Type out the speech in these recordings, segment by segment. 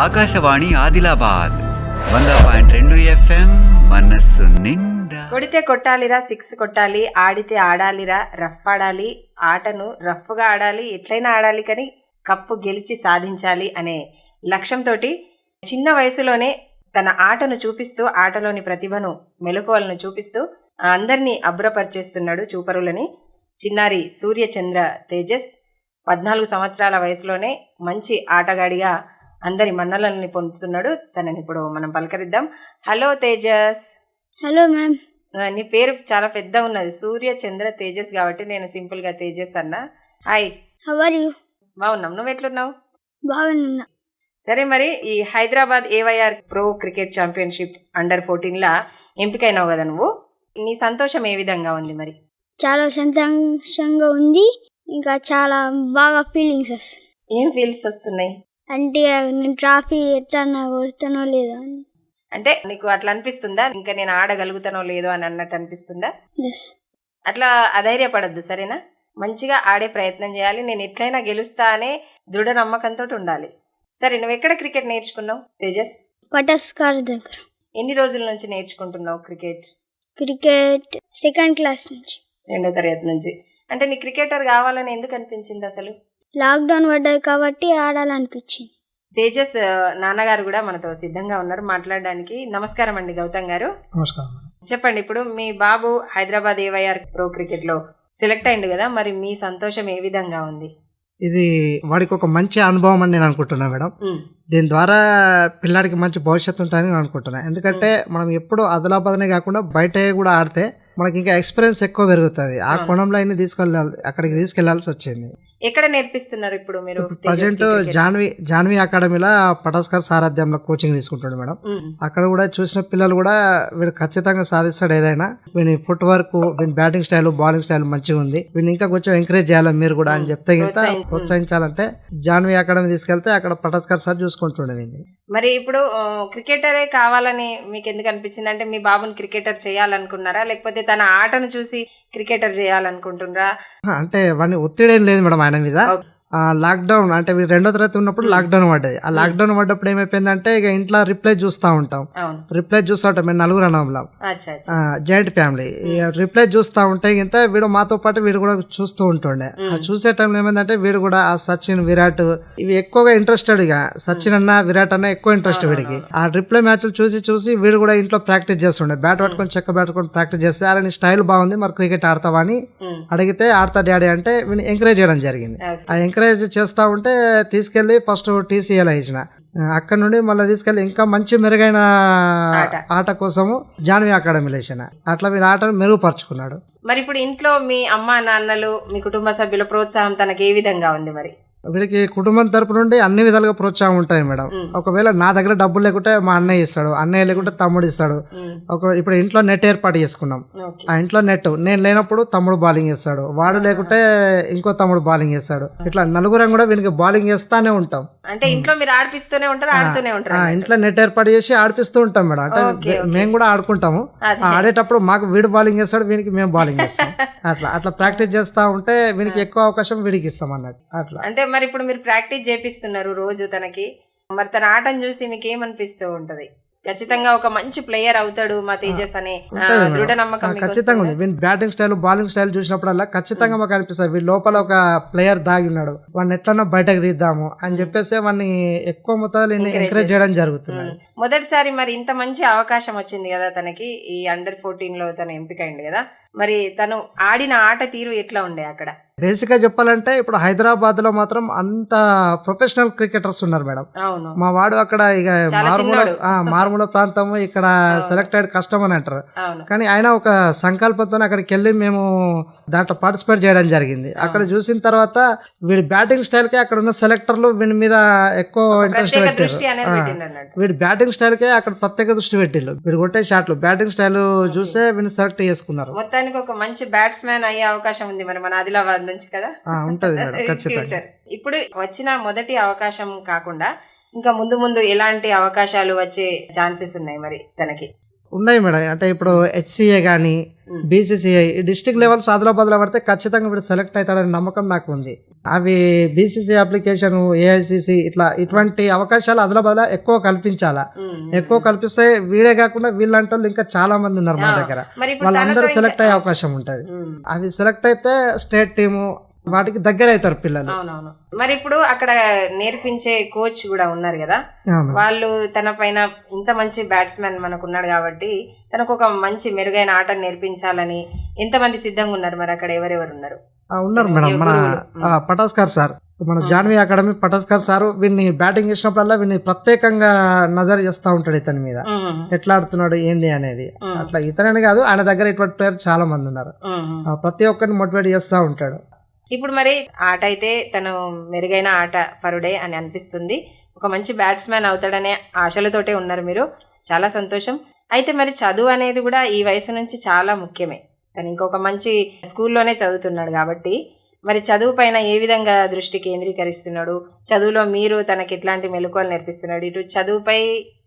ఆకాశవాణి ఆదిలాబాద్ వంద పాయింట్ రెండు ఎఫ్ఎం మనస్సు నిండా. కొడితే కొట్టాలిరా సిక్స్ కొట్టాలి ఆడితే ఆడాలిరా రఫ్ ఆడాలి ఆటను రఫ్గా ఆడాలి ఎట్లయినా ఆడాలి కానీ కప్పు గెలిచి సాధించాలి అనే లక్ష్యంతో చిన్న వయసులోనే తన ఆటను చూపిస్తూ ఆటలోని ప్రతిభను మెలకువలను చూపిస్తూ అందరినీ అబ్బురపరిచేస్తున్నాడు చూపరులని చిన్నారి సూర్యచంద్ర తేజస్. పద్నాలుగు సంవత్సరాల వయసులోనే మంచి ఆటగాడిగా అందరి మన్నలని పొందుతున్నాడు. తనని ఇప్పుడు మనం పలకరిద్దాం. హలో తేజస్. Hello ma'am. నీ పేరు చాలా పెద్ద ఉన్నది. సూర్య చంద్ర తేజస్ కాబట్టి నేను సింపుల్గా తేజస్ అన్నా. హాయ్. హవర్ యూ బాగున్నాం. నువ్వు ఎట్లున్నావు? బాగున్నా. సరే మరి ఈ Hyderabad AYR pro cricket championship under fourteen లా ఎంపికైనావు కదా నువ్వు? నీ సంతోషం ఏ విధంగా ఉంది మరి? చాలా సంతోషంగా ఉంది. ఇంకా చాలా బాగా ఫీలింగ్స్ ఏం ఫీల్స్ వస్తున్నాయి? అంటే నేను ట్రాఫీ ఎట్లా కొడతానో లేదో అని. అంటే నీకు అట్లా అనిపిస్తుందా? ఇంకా నేను ఆడగలుగుతానో లేదో అని అన్నట్టు అనిపిస్తుందా? అట్లా అధైర్యపడద్దు సరేనా? మంచిగా ఆడే ప్రయత్నం చేయాలి. నేను ఎట్లయినా గెలుస్తా అనే దృఢ నమ్మకంతో ఉండాలి. సరే నువ్వు ఎక్కడ క్రికెట్ నేర్చుకున్నావు? తేజస్? పటస్కార్ దగ్గర. ఎన్ని రోజుల నుంచి నేర్చుకుంటున్నావు క్రికెట్? క్రికెట్ సెకండ్ క్లాస్ నుంచి. రెండో తరగతి నుంచి. అంటే నీ క్రికెటర్ కావాలని ఎందుకు అనిపించింది అసలు? లాక్డౌన్ పడ్డది కాబట్టి ఆడాలనిపించింది. తేజస్ నాన్నగారు కూడా మనతో సిద్ధంగా ఉన్నారు మాట్లాడడానికి. నమస్కారం అండి గౌతమ్ గారు. నమస్కారం. చెప్పండి ఇప్పుడు మీ బాబు హైదరాబాద్ ఏవైఆర్ ప్రో క్రికెట్లో సెలెక్ట్ అయింది కదా మరి మీ సంతోషం ఏ విధంగా ఉంది? ఇది వాడికి ఒక మంచి అనుభవం అని నేను అనుకుంటున్నాను మేడం. దీని ద్వారా పిల్లాడికి మంచి భవిష్యత్తు ఉంటుందని నేను అనుకుంటున్నాను ఎందుకంటే మనం ఎప్పుడు ఆదిలాబాద్నే కాకుండా బయట కూడా ఆడితే మనకి ఇంకా ఎక్స్పీరియన్స్ ఎక్కువ పెరుగుతుంది. ఆ కోణంలో అయినా తీసుకెళ్ళాలి అక్కడికి తీసుకెళ్ళాల్సి వచ్చింది. ఎక్కడ నేర్పిస్తున్నారు ఇప్పుడు మీరు ప్రజెంట్? జాన్వి జాన్వి అకాడమీలో పటాస్కర్ సారథ్యంలో కోచింగ్ తీసుకుంటాడు మేడం. అక్కడ కూడా చూసిన పిల్లలు కూడా వీడు ఖచ్చితంగా సాధిస్తాడు ఏదైనా. వీని ఫుట్ వర్క్ వీని బ్యాటింగ్ స్టైల్ బౌలింగ్ స్టైల్ మంచిగా ఉంది. వీని ఇంకా కొంచెం ఎంకరేజ్ చేయాలి మీరు కూడా అని చెప్తే ప్రోత్సహించ- ప్రోత్సహించాలంటే జాన్వి అకాడమీ తీసుకెళ్తే అక్కడ పటాస్కర్ సార్ చూసుకుంటుండే వీడిని మరి ఇప్పుడు క్రికెటరే కావాలని మీకు ఎందుకు అనిపించింది? అంటే మీ బాబుని క్రికెటర్ చేయాలనుకున్నారా? లేకపోతే తన ఆటను చూసి క్రికెటర్ చేయాలనుకుంటున్నారా అంటే వాడిని ఒత్తిడి ఏం లేదు మేడం ఆయన మీద ఓకే. ఆ లాక్డౌన్ అంటే రెండో తరగతి ఉన్నప్పుడు లాక్డౌన్ పడ్డది. ఆ లాక్డౌన్ పడ్డప్పుడు ఏమైపోయిందంటే ఇక ఇంట్లో రిప్లై చూస్తూ ఉంటాం. రిప్లై చూస్తూ ఉంటాం. మేము నలుగురు అచ్చా జాయింట్ ఫ్యామిలీ. రిప్లై చూస్తూ ఉంటే గింత వీడు మాతో పాటు వీడు కూడా చూస్తూ ఉంటుండే. ఆ చూసే టైంలో ఏమైందంటే వీడు కూడా ఆ సచిన్ విరాట్ ఇవి ఎక్కువగా ఇంట్రెస్టెడ్ ఇక. సచిన్ అన్న విరాట్ అన్న ఎక్కువ ఇంట్రెస్ట్ వీడికి. ఆ రిప్లై మ్యాచ్లు చూసి చూసి వీడు కూడా ఇంట్లో ప్రాక్టీస్ చేస్తుండే. బ్యాట్ పట్టుకొని చెక్క పట్టుకొని ప్రాక్టీస్ చేస్తే అరే నీ స్టైల్ బాగుంది మరి క్రికెట్ ఆడతావా? అని అడిగితే ఆడతా డాడీ అంటే వీడిని ఎంకరేజ్ చేయడం జరిగింది. ఆ ఎంకరేజ్ చేస్తా ఉంటే తీసుకెళ్ళి ఫస్ట్ టీసీఎల్ ఇచ్చిన. అక్కడ నుండి మళ్ళీ తీసుకెళ్ళి ఇంకా మంచి మెరుగైన ఆట. ఆట కోసము జాన్వి అకాడమీలో వేసిన అట్లా వీడు ఆటను మెరుగుపరుచుకున్నాడు. మరి ఇప్పుడు ఇంట్లో మీ అమ్మ నాన్నలు మీ కుటుంబ సభ్యుల ప్రోత్సాహం తనకి ఏ విధంగా ఉంది మరి? వీడికి కుటుంబం తరపు నుండి అన్ని విధాలుగా ప్రోత్సాహం ఉంటాయి మేడం. ఒకవేళ నా దగ్గర డబ్బులు లేకుంటే మా అన్నయ్య ఇస్తాడు అన్నయ్య లేకుంటే తమ్ముడు ఇస్తాడు. ఒక ఇప్పుడు ఇంట్లో నెట్ ఏర్పాటు చేసుకున్నాం. ఆ ఇంట్లో నెట్ నేను లేనప్పుడు తమ్ముడు బౌలింగ్ చేస్తాడు వాడు లేకుంటే ఇంకో తమ్ముడు బౌలింగ్ చేస్తాడు. ఇట్లా నలుగురం కూడా వీనికి బౌలింగ్ చేస్తానే ఉంటాం. అంటే ఇంట్లో మీరు ఆడిపిస్తూనే ఉంటారు ఆడుతూనే ఉంటారు ఆ, ఇంట్లో నెట్ ఏర్పాటు చేసి ఆడిపిస్తూ ఉంటాం మేడం. అంటే మేము కూడా ఆడుకుంటాము. ఆడేటప్పుడు మాకు వీడు బౌలింగ్ చేస్తాడు వీనికి మేము బౌలింగ్ చేస్తాం. అట్లా అట్లా ప్రాక్టీస్ చేస్తా ఉంటే వీనికి ఎక్కువ అవకాశం వీడికి ఇస్తాం అన్నట్టు. అట్లా. అంటే మరి ఇప్పుడు మీరు ప్రాక్టీస్ చేపిస్తున్నారు రోజు తనకి. మరి తన ఆటను చూసి మీకు ఏమనిపిస్తూ ఉంటది? ఖచ్చితంగా ఒక మంచి ప్లేయర్ అవుతాడు మా తేజస్ అనే. దృఢ నమ్మకం ఖచ్చితంగా? ఉంది. వీని బ్యాటింగ్ స్టైల్ బౌలింగ్ స్టైల్ చూసినప్పుడల్లా ఖచ్చితంగా మాకు అనిపిస్తుంది. లోపల ఒక ప్లేయర్ దాగి ఉన్నాడు. వాడిని ఎట్లన్నా బయటకు తీద్దాము అని చెప్పేసి వాడిని ఎక్కువ మొత్తాలు ఎంకరేజ్ చేయడం జరుగుతుంది మొదటిసారి మరి ఇంత మంచి అవకాశం వచ్చింది కదా తనకి ఈ అండర్ ఫోర్టీన్లో తను ఎంపిక అయింది కదా? మరి తను ఆడిన ఆట తీరు ఎట్లా ఉండే అక్కడ? బేసిక్గా చెప్పాలంటే ఇప్పుడు హైదరాబాద్లో మాత్రం అంత ప్రొఫెషనల్ క్రికెటర్స్ ఉన్నారు మేడం. మా వాడు అక్కడ ఇక మారుమూల మారుమూల ప్రాంతము ఇక్కడ సెలెక్టెడ్ కష్టం అని అంటారు. కానీ ఆయన ఒక సంకల్పంతో అక్కడికి వెళ్ళి మేము దాంట్లో పార్టిసిపేట్ చేయడం జరిగింది. అక్కడ చూసిన తర్వాత వీడి బ్యాటింగ్ స్టైల్కి అక్కడ ఉన్న సెలెక్టర్లు వీడి మీద ఎక్కువ ఇంట్రెస్ట్ పెట్టారు. వీడి బ్యాటింగ్ స్టైల్ కే అక్కడ ప్రత్యేక దృష్టి పెట్టిల్లు వీడు కొట్టే షాట్లు బ్యాటింగ్ స్టైల్ చూసే వీడిని సెలెక్ట్ చేసుకున్నారు. మొత్తానికి ఒక మంచి బ్యాట్స్మెన్ అయ్యే అవకాశం ఉంది మరి మన ఆదిలాబాద్ నుంచి కదా? ఉంటది ఫ్యూచర్ ఇప్పుడు వచ్చిన మొదటి అవకాశం కాకుండా ఇంకా ముందు ముందు ఎలాంటి అవకాశాలు వచ్చే ఛాన్సెస్ ఉన్నాయి మరి తనకి? ఉన్నాయి మేడం. అంటే ఇప్పుడు హెచ్సిఏ కానీ బీసీసీఐ డిస్ట్రిక్ట్ లెవెల్స్ ఆదిలాబాద్లో పడితే ఖచ్చితంగా వీడు సెలెక్ట్ అవుతాడనే నమ్మకం నాకు ఉంది. అవి బీసీసీ అప్లికేషన్ ఏఐసిసి ఇట్లా ఇటువంటి అవకాశాలు ఆదిలాబాద్లో ఎక్కువ కల్పించాలా? ఎక్కువ కల్పిస్తే వీడే కాకుండా వీళ్ళంటే వాళ్ళు ఇంకా చాలా మంది ఉన్నారు మా దగ్గర. ఇప్పుడు వాళ్ళందరూ సెలెక్ట్ అయ్యే అవకాశం ఉంటుంది. అవి సెలెక్ట్ అయితే స్టేట్ టీము వాటికి దగ్గర అవుతారు పిల్లలు. అవునవును. మరి ఇప్పుడు అక్కడ నేర్పించే కోచ్ కూడా ఉన్నారు కదా. వాళ్ళు తన పైన ఇంత మంచి బ్యాట్స్మెన్ మనకు ఉన్నాడు కాబట్టి తనకు ఒక మంచి మెరుగైన ఆటను నేర్పించాలని ఎంతమంది సిద్ధంగా ఉన్నారు మరి అక్కడ? ఎవరెవరు ఉన్నారు? ఉన్నారు మేడం. మన పటాస్కర్ సార్. మన జాన్వి అకాడమీ పటాస్కర్ సార్ వీడిని బ్యాటింగ్ చేసినప్పుడల్లా వీడిని ప్రత్యేకంగా నజర్ చేస్తూ ఉంటాడు ఇతని మీద. ఎట్లా ఆడుతున్నాడు ఏంది అనేది. అట్లా ఇతనని కాదు ఆయన దగ్గర ఇటువంటి ప్లేయర్ చాలా మంది ఉన్నారు. ప్రతి ఒక్కరిని మోటివేట్ చేస్తూ ఉంటాడు. ఇప్పుడు మరి ఆట అయితే తను మెరుగైన ఆట పరుడే అని అనిపిస్తుంది. ఒక మంచి బ్యాట్స్మెన్ అవుతాడనే ఆశలతోటే ఉన్నారు మీరు. చాలా సంతోషం. అయితే మరి చదువు అనేది కూడా ఈ వయసు నుంచి చాలా ముఖ్యమే. తను ఇంకొక మంచి స్కూల్లోనే చదువుతున్నాడు కాబట్టి. మరి చదువు పైన ఏ విధంగా దృష్టి కేంద్రీకరిస్తున్నాడు? చదువులో మీరు తనకి ఎట్లాంటి మెలకువలు నేర్పిస్తున్నాడు? ఇటు చదువుపై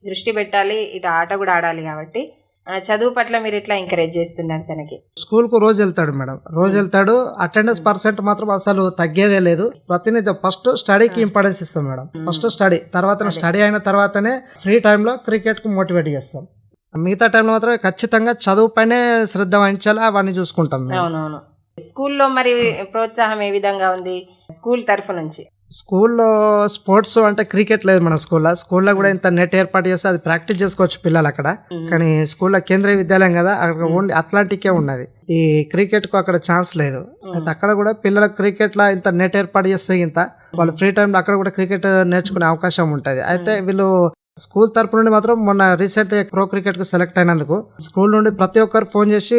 దృష్టి పెట్టాలి ఇటు ఆట కూడా ఆడాలి కాబట్టి. చదువు పట్ల మీరు ఎట్లా ఎంకరేజ్ చేస్తున్నారు తనకి? స్కూల్కు రోజు వెళ్తాడు మేడం. రోజు వెళ్తాడు అటెండెన్స్ పర్సెంట్ మాత్రం అసలు తగ్గేదే లేదు. ప్రతినిధి ఫస్ట్ స్టడీకి ఇంపార్టెన్స్ ఇస్తాం మేడం. ఫస్ట్ స్టడీ తర్వాత స్టడీ అయిన తర్వాతనే ఫ్రీ టైంలో క్రికెట్కు మోటివేట్ చేస్తాం. మిగతా టైంలో మాత్రం ఖచ్చితంగా చదువు పైనే శ్రద్ధ వహించాలి అవన్నీ చూసుకుంటాం మేము అవునవును. స్కూల్లో మరి ప్రోత్సాహం ఏ విధంగా ఉంది? స్కూల్ తరఫు నుంచి. స్కూల్లో స్పోర్ట్స్ అంటే క్రికెట్ లేదు మన స్కూల్లో. స్కూల్లో కూడా ఇంత నెట్ ఏర్పాటు చేస్తే అది ప్రాక్టీస్ చేసుకోవచ్చు పిల్లలు అక్కడ. కానీ స్కూల్లో కేంద్రీయ విద్యాలయం కదా అక్కడ ఓన్లీ అథ్లాంటికే ఉన్నది. ఈ క్రికెట్కు అక్కడ ఛాన్స్ లేదు. అయితే అక్కడ కూడా పిల్లలకు క్రికెట్లో ఇంత నెట్ ఏర్పాటు చేస్తే ఇంత వాళ్ళు ఫ్రీ టైంలో అక్కడ కూడా క్రికెట్ నేర్చుకునే అవకాశం ఉంటుంది. అయితే వీళ్ళు స్కూల్ తరపు నుండి మాత్రం మొన్న రీసెంట్ ప్రో క్రికెట్కు సెలెక్ట్ అయినందుకు స్కూల్ నుండి ప్రతి ఒక్కరు ఫోన్ చేసి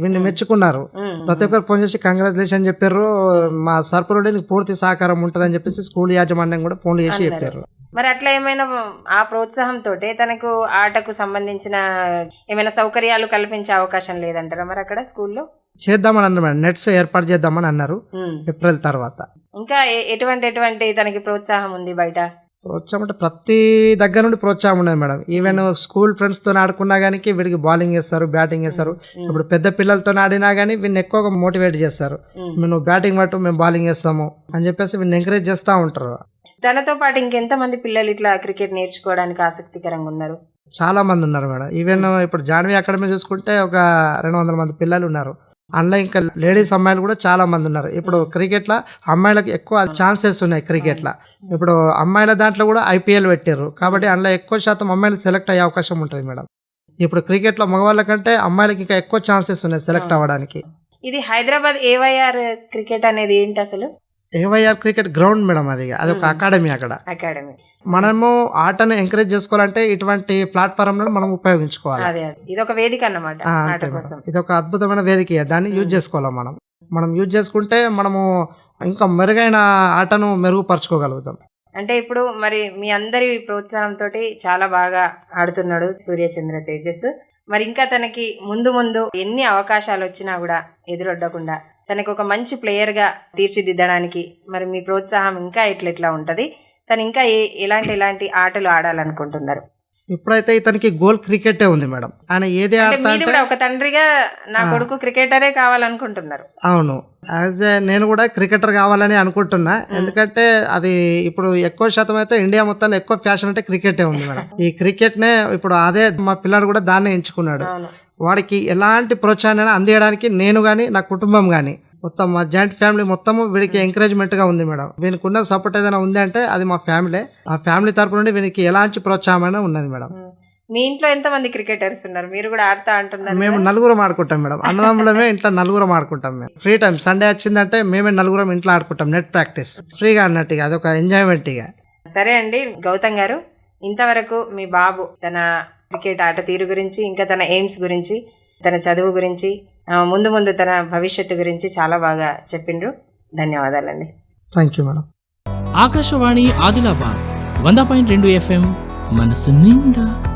వీడిని మెచ్చుకున్నారు. ప్రతి ఒక్కరు ఫోన్ చేసి కంగ్రాచులేషన్ చెప్పారు మా సర్పు నుండి నీకు పూర్తి సహకారం ఉంటుందని చెప్పేసి స్కూల్ యాజమాన్యం కూడా ఫోన్ చేసి చెప్పారు మరి అట్లా ఏమైనా ఆ ప్రోత్సాహంతో తనకు ఆటకు సంబంధించిన ఏమైనా సౌకర్యాలు కల్పించే అవకాశం లేదంటారా మరి అక్కడ స్కూల్లో? చేద్దామని అన్నారు నెట్స్ ఏర్పాటు చేద్దామని అన్నారు. ఏప్రిల్ తర్వాత. ఇంకా ఎటువంటి ఎటువంటి తనకి ప్రోత్సాహం ఉంది బయట? ప్రోత్సాహం అంటే ప్రతి దగ్గర నుండి ప్రోత్సాహం ఉన్నది మేడం. ఈవెన్ స్కూల్ ఫ్రెండ్స్తో ఆడుకున్నా గానీ వీడికి బౌలింగ్ చేస్తారు బ్యాటింగ్ చేస్తారు. ఇప్పుడు పెద్ద పిల్లలతో ఆడినా గానీ వీడిని ఎక్కువగా మోటివేట్ చేస్తారు. నువ్వు బ్యాటింగ్ పట్టు మేము బౌలింగ్ చేస్తాము అని చెప్పేసి వీడిని ఎంకరేజ్ చేస్తూ ఉంటారు. తనతో పాటు ఇంకెంతమంది పిల్లలు ఇట్లా క్రికెట్ నేర్చుకోవడానికి ఆసక్తికరంగా ఉన్నారు? చాలా మంది ఉన్నారు మేడం. ఈవెన్ ఇప్పుడు జాన్వి అకాడమీ చూసుకుంటే ఒక రెండు వందల మంది పిల్లలు ఉన్నారు. అందులో ఇంకా లేడీస్ అమ్మాయిలు కూడా చాలా మంది ఉన్నారు. ఇప్పుడు క్రికెట్లో అమ్మాయిలకు ఎక్కువ ఛాన్సెస్ ఉన్నాయి క్రికెట్లో. ఇప్పుడు అమ్మాయిల దాంట్లో కూడా ఐపీఎల్ పెట్టారు కాబట్టి అందులో ఎక్కువ శాతం అమ్మాయిలు సెలెక్ట్ అయ్యే అవకాశం ఉంటుంది మేడం. ఇప్పుడు క్రికెట్లో మగవాళ్ళ కంటే అమ్మాయిలకి ఇంకా ఎక్కువ ఛాన్సెస్ ఉన్నాయి సెలెక్ట్ అవ్వడానికి. ఇది హైదరాబాద్ ఏవైఆర్ క్రికెట్ అనేది ఏంటి అసలు? ఏవైఆర్ క్రికెట్ గ్రౌండ్ మేడం అది. అది ఒక అకాడమీ అక్కడ. అకాడమీ. మనము ఆటను ఎంకరేజ్ చేసుకోవాలంటే ఇటువంటి ప్లాట్ఫామ్ మనం ఉపయోగించుకోవాలి. అదే అదే. ఇది ఒక వేదిక అన్నమాట ఆట. కోసం. ఇది ఒక అద్భుతమైన వేదిక. దాన్ని యూజ్ చేసుకోవాలి మనం. మనం యూజ్ చేసుకుంటే మనము ఇంకా మెరుగైన ఆటను మెరుగుపరచుకోగలుగుతాం. అంటే ఇప్పుడు మరి మీ అందరి ప్రోత్సాహంతో చాలా బాగా ఆడుతున్నాడు సూర్యచంద్ర తేజస్ మరి ఇంకా తనకి ముందు ముందు ఎన్ని అవకాశాలు వచ్చినా కూడా ఎదురొడ్డకుండా తనకు ఒక మంచి ప్లేయర్గా తీర్చిదిద్దడానికి మరి మీ ప్రోత్సాహం ఇంకా ఎట్లెట్లా ఉంటది? తను ఇంకా ఏ ఎలాంటి ఎలాంటి ఆటలు ఆడాలనుకుంటున్నారు. ఇప్పుడైతే ఇతనికి గోల్ క్రికెటే ఉంది మేడం. ఆయన ఏది కూడా ఒక తండ్రిగా నా కొడుకు క్రికెటరే కావాలనుకుంటున్నారు. అవును. యాజ్ ఏ నేను కూడా క్రికెటర్ కావాలని అనుకుంటున్నా. ఎందుకంటే అది ఇప్పుడు ఎక్కువ శాతం అయితే ఇండియా మొత్తంలో ఎక్కువ ఫ్యాషన్ అంటే క్రికెటే ఉంది మేడం. ఈ క్రికెట్ నే ఇప్పుడు అదే మా పిల్లాడు కూడా దాన్నే ఎంచుకున్నాడు. వాడికి ఎలాంటి ప్రోత్సాహాన్ని అందించడానికి నేను కానీ నా కుటుంబం కానీ మొత్తం మా జాయింట్ ఫ్యామిలీ మొత్తము వీడికి ఎంకరేజ్మెంట్గా ఉంది మేడం. వీనికి ఉన్న సపోర్ట్ ఏదైనా ఉంది అంటే అది మా ఫ్యామిలీ. ఆ ఫ్యామిలీ తరపు నుండి వీనికి ఎలాంటి ప్రోత్సాహం ఉన్నది మేడం. మీ ఇంట్లో ఎంతమంది క్రికెటర్స్ ఉన్నారు? మీరు కూడా ఆడతా అంటున్నారు మేము నలుగురం ఆడుకుంటాం మేడం. అన్నదమ్ములమే ఇంట్లో నలుగురం ఆడుకుంటాం మేము. ఫ్రీ టైం సండే వచ్చిందంటే మేమే నలుగురం ఇంట్లో ఆడుకుంటాం నెట్ ప్రాక్టీస్ ఫ్రీగా అన్నట్టు ఇక అదొక ఎంజాయ్మెంట్ ఇక. సరే అండి గౌతమ్ గారు ఇంతవరకు మీ బాబు తన క్రికెట్ ఆట తీరు గురించి ఇంకా తన ఎయిమ్స్ గురించి తన చదువు గురించి ముందు ముందు తన భవిష్యత్తు గురించి చాలా బాగా చెప్పిండ్రు. ధన్యవాదాలండి. Thank you madam Akashvani Adilabad వంద పాయింట్ రెండు ఎఫ్ఎం మనసు నిండా.